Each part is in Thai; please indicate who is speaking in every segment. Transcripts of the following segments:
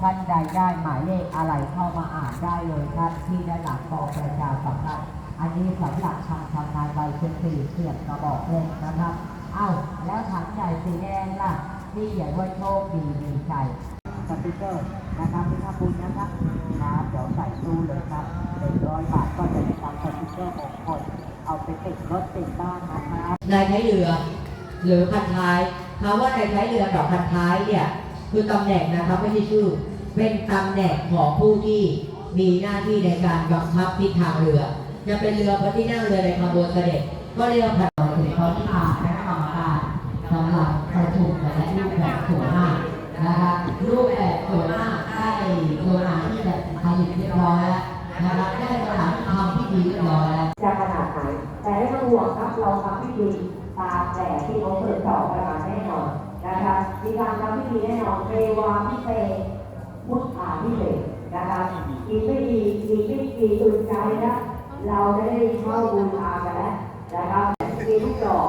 Speaker 1: ท่านใดได้หมายเลขอะไรเข้ามาอ่านได้เลยครับที่ด้านหลังกองประชาสัมพันธ์อันนี้สำหรับทางทำงานใบเช็คสี่เสียบกระบอกเล่นนะครับ เอ้าแล้วถังใหญ่สีแดงล่ะที่เขียนว่าโชคดีมีชัยสติกเกอร์นะครับที่ทำบุญนะครับครับเดี๋ยวใส่ตู้เลยครับหนึ่งร้อยบาทก็จะได้ทำสติกเกอร์มงคลเอาไปติดรถติดบ้านนะครับ
Speaker 2: นายท้เรือหรือพันท้ายคำว่านายท้เรือดอกพันท้ายเนี่ยคือตำแหน่งนะครับไม่ใช่ชื่อ เป็นตำแหน่งของผู้ที่มีหน้าที่ในการบังคับทิศทางเรือ จะเป็นเรือพระที่นั่งเรือในขบวนเสด็จ ก็เรียกว่าน
Speaker 1: ถึงเขาที่มาคณะกรรมการสำหรับประชุมและรูปแบบสวยมานะครับรูปแบบสวยมาได้โดยงานที่แบบผลิตเรียบร้อยแล้วนะครับได้สถานทำพิธีเรียบร้อยแล้วจะขนาดไหนแต่ไม่ต้องห่วงครับเราทำพิธีตามแต่ที่เขาเคยสอนกันมาแน่นอนนะครับมีการทำพิธีแน่นอนเทวาพิเศษพุทธาพิเศษนะครับอีกไม่ดีอี กไม่กี่ตื่นใจนะเราได้เข้าบูชากันแล้วนะครับมีลูกดอก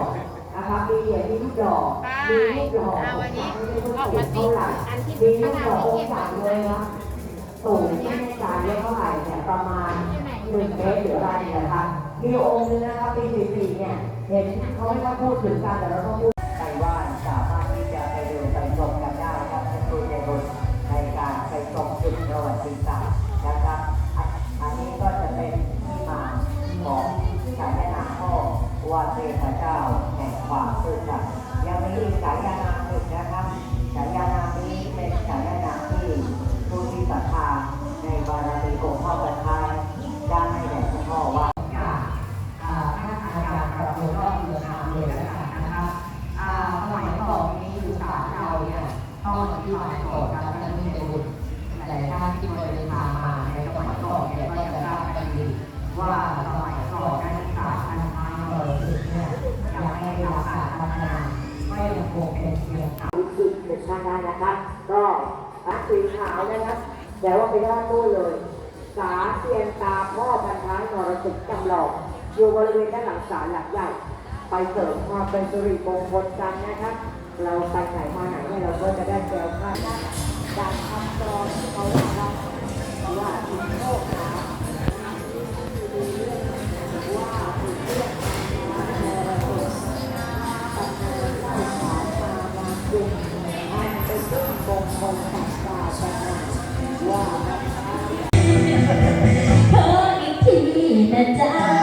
Speaker 1: นะครับมีเหรียญมีลูกดอกมีลูกดอก
Speaker 3: อ่าวันนี้
Speaker 1: ไม่ได้ลูก
Speaker 3: ออก
Speaker 1: เท่
Speaker 3: มาสิา
Speaker 1: ไหร่
Speaker 3: อันที่
Speaker 1: มี
Speaker 3: ข
Speaker 1: ลูก
Speaker 3: นา
Speaker 1: ด
Speaker 3: ด
Speaker 1: อกอง
Speaker 3: ที่
Speaker 1: ค์
Speaker 3: เขีย
Speaker 1: สาม
Speaker 3: น
Speaker 1: เลยนะสูงไม่แน่ใจว่าเท่าไหร่เนี่ยประมาณหนึ่งเมตรหรืออะไรเนี่ยนะครับมีองค์นึงนะครับปีสี่สี่เนี่ยเห็นเขาไม่ค่อยพูดถึงกันแต่เราต้องพูด ดินทางเลยแล้วกันนะครับอ่าสมัยก่อนนี้อยู่ศาลเราเนี่ยต้องอธิบายก่อนนะครับท่านที่จะบุญแต่ท่านที่เคยเดินทางมาในสมัยก่อนเนี่ยก็จะทราบกันดีว่าสมัยก่อนนั้นศาสตร์ทางทางเราเนี่ยยังไม่ได้รับการพัฒนาไม่ยังคงเป็นเพียงวิจิตรเป็นท่าได้นะครับ ก็อันสีขาวนะครับแต่ว่าไปด้านนู้นเลย สาเทียนตาพ่อพันท้ายนรสิงห์จำลองอยู่บริเวณด้านหลังศาลหลักใหญ่ ไปเสริมความเป็นสิริมงคลกันนะครับเราไปไหนมาไหนเนี่ยเราก็จะได้
Speaker 4: นะจ๊ะ